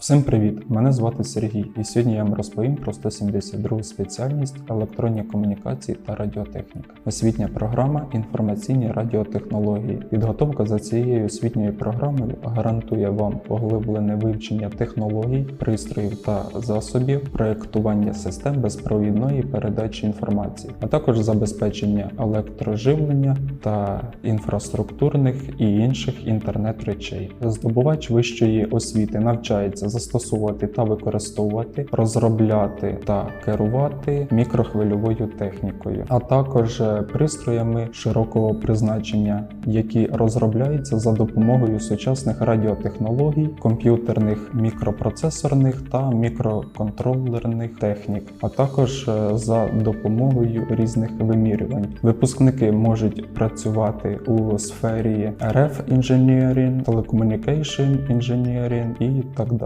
Всім привіт! Мене звати Сергій, і сьогодні я вам розповім про 172 спеціальність електронні комунікації та радіотехніка. Освітня програма інформаційні радіотехнології. Підготовка за цією освітньою програмою гарантує вам поглиблене вивчення технологій, пристроїв та засобів, проєктування систем безпровідної передачі інформації, а також забезпечення електроживлення та інфраструктурних і інших інтернет-речей. Здобувач вищої освіти навчається застосовувати та використовувати, розробляти та керувати мікрохвильовою технікою, а також е, пристроями широкого призначення, які розробляються за допомогою сучасних радіотехнологій, комп'ютерних мікропроцесорних та мікроконтролерних технік, а також е, за допомогою різних вимірювань. Випускники можуть працювати у сфері RF Engineering, Telecommunication Engineering і так далі.